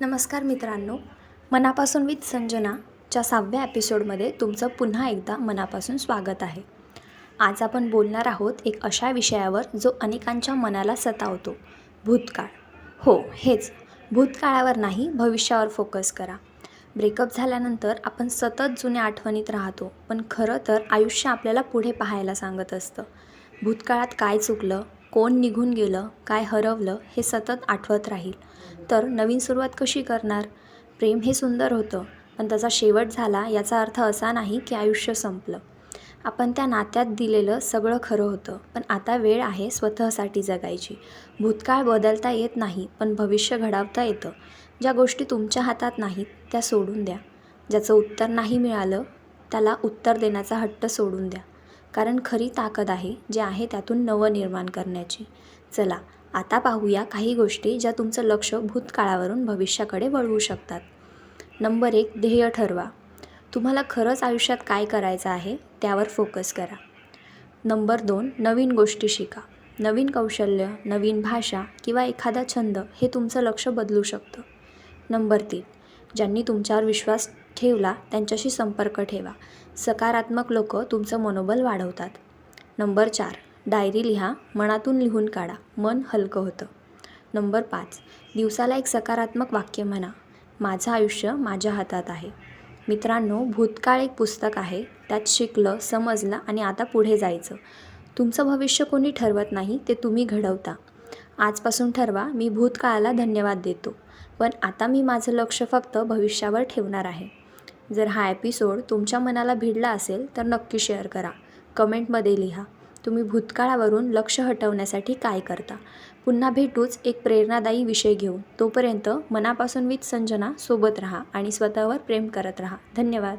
नमस्कार मित्रांनो. मनापासून विथ संजनाच्या सहाव्या एपिसोडमध्ये तुमचं पुन्हा एकदा मनापासून स्वागत आहे. आज आपण बोलणार आहोत एक अशा विषयावर जो अनेकांच्या मनाला सतावतो भूतकाळ. हो हेच. भूतकाळावर नाही भविष्यावर फोकस करा. ब्रेकअप झाल्यानंतर आपण सतत जुन्या आठवणीत राहतो पण खरं तर आयुष्य आपल्याला पुढे पाहायला सांगत असतं. भूतकाळात काय चुकलं? कोण निघून गेलं काय हरवलं हे सतत आठवत राहील. तर नवीन सुरुवात कशी करणार? प्रेम हे सुंदर होतं पण त्याचा शेवट झाला याचा अर्थ असा नाही की आयुष्य संपलं. आपण त्या नात्यात दिलेलं सगळं खरं होतं पण आता वेळ आहे स्वतःसाठी जगायची. भूतकाळ बदलता येत नाही पण भविष्य घडवता येतं. ज्या गोष्टी तुमच्या हातात नाहीत त्या सोडून द्या. ज्याचं उत्तर नाही मिळालं त्याला उत्तर देण्याचा हट्ट सोडून द्या. कारण खरी ताकद आहे जे आहे त्यातून नवं निर्माण करण्याची. चला आता पाहूया काही गोष्टी ज्या तुमचं लक्ष भूतकाळावरून भविष्याकडे वळवू शकतात. नंबर एक ध्येय ठरवा. तुम्हाला खरंच आयुष्यात काय करायचं आहे त्यावर फोकस करा. नंबर दोन नवीन गोष्टी शिका. नवीन कौशल्य नवीन भाषा किंवा एखादा छंद हे तुमचं लक्ष बदलू शकतं. नंबर तीन ज्यांनी तुमच्यावर विश्वास ठेवला त्यांच्याशी संपर्क ठेवा. सकारात्मक लोक तुमचं मनोबल वाढवतात. नंबर चार डायरी लिहा मनातून लिहून काढा मन हलकं होतं. नंबर पाच दिवसाला एक सकारात्मक वाक्य म्हणा. माझं आयुष्य माझ्या हातात आहे. मित्रांनो भूतकाळ एक पुस्तक आहे. त्यात शिकलं समजलं आणि आता पुढे जायचं. तुमचं भविष्य कोणी ठरवत नाही ते तुम्ही घडवता. आजपासून ठरवा मी भूतकाळाला धन्यवाद देतो. पण आता मी माझं लक्ष फक्त भविष्यावर ठेवणार आहे. जर हा एपिसोड तुमच्या मनाला भिडला असेल तर नक्की शेअर करा. कमेंटमध्ये लिहा तुम्ही भूतकाळावरून लक्ष हटवण्यासाठी काय करता? पुन्हा भेटूच एक प्रेरणादायी विषय घेऊन. तोपर्यंत मनापासून विथ संजना सोबत राहा आणि स्वतःवर प्रेम करत राहा. धन्यवाद.